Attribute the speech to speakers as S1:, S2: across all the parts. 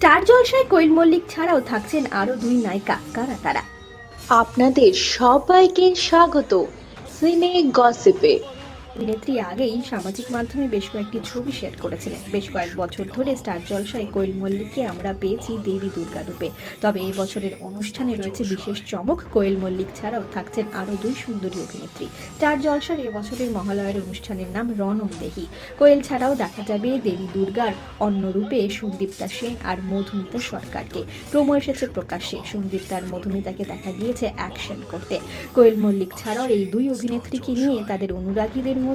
S1: Star জলসায় কোয়েল মল্লিক ছাড়াও থাকছেন আরও দুই নায়িকা। কারা তারা?
S2: আপনাদের সবাইকে স্বাগত। সিনে গসিপে।
S1: অভিনেত্রী আগেই সামাজিক মাধ্যমে বেশ কয়েকটি ছবি শেয়ার করেছিলেন। বেশ কয়েক বছর ধরে স্টার জলসায় কোয়েল মল্লিককে আমরা পেয়েছি দেবী দুর্গা রূপে। তবে এই বছরের অনুষ্ঠানে রয়েছে বিশেষ চমক। কোয়েল মল্লিক ছাড়াও থাকছেন আরও দুই সুন্দরী অভিনেত্রী। স্টার জলসার এবছরের মহালয়ার অনুষ্ঠানের নাম রণম দেহি। কোয়েল ছাড়াও দেখা যাবে দেবী দুর্গার অন্য রূপে সন্দীপ্তা সেন আর মধুমিতা সরকারকে। প্রোমো এসেছে প্রকাশ্যে। সন্দীপ্তা আর মধুমিতাকে দেখা গিয়েছে অ্যাকশন করতে। কোয়েল মল্লিক ছাড়াও এই দুই অভিনেত্রীকে নিয়ে তাদের অনুরাগীদের মধ্যে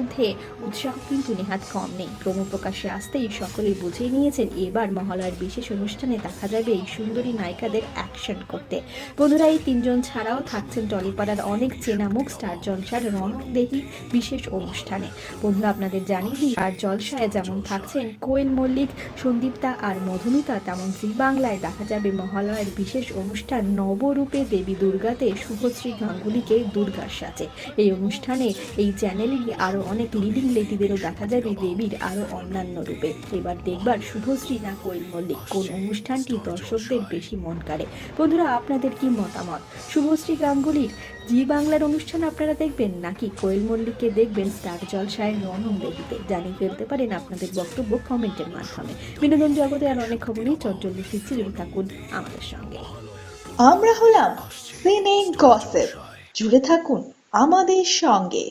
S1: উৎসাহ কিন্তু নেহাত কম নেই। প্রোমো প্রকাশ্যে আসতেই সকলেই বুঝে নিয়েছেন, এবার মহালয়ার বিশেষ অনুষ্ঠানে দেখা যাবে এই সুন্দরী নায়িকাদের অ্যাকশন করতে। বন্ধুরা, এই তিনজন ছাড়াও থাকছেন টলিপাড়ার অনেক চেনা মুখ স্টার জলসার রণদেহী বিশেষ অনুষ্ঠানে। বন্ধুরা, আপনাদের জানিয়ে দিই, আর জলসায় যেমন থাকছেন কোয়েল মল্লিক সন্দীপ্তা আর মধুমিতা, তেমন জি বাংলায় দেখা যাবে মহালয়ার বিশেষ অনুষ্ঠান নবরূপে দেবী দুর্গাতে শুভশ্রী গাঙ্গুলিকে দুর্গার সাজে এই অনুষ্ঠানে এই চ্যানেলে আরও অনেক লিডিং লেডিদেরও দেখা যাবে দেবীর আরও অন্যান্য রূপে। এবার দেখবার শুভশ্রী না কোয়েল মল্লিক, কোন অনুষ্ঠানটি দর্শকদের বেশি মন কাড়ে? বন্ধুরা, আপনাদের কি মতামত? শুভশ্রী গাঙ্গুলির জি বাংলার অনুষ্ঠান আপনারা দেখবেন, নাকি কোয়েল মল্লিককে দেখবেন স্টার জলসায় রনম দেবীতে? জানিয়ে ফেলতে পারেন আপনাদের বক্তব্য কমেন্টের মাধ্যমে। বিনোদন জগতে আর অনেক খবরই চটজলদি ফিরছি। যদি থাকুন আমাদের সঙ্গে।
S2: আমরা হলাম সিনে গসিপ জুড়ে থাকুন আমাদের সঙ্গে।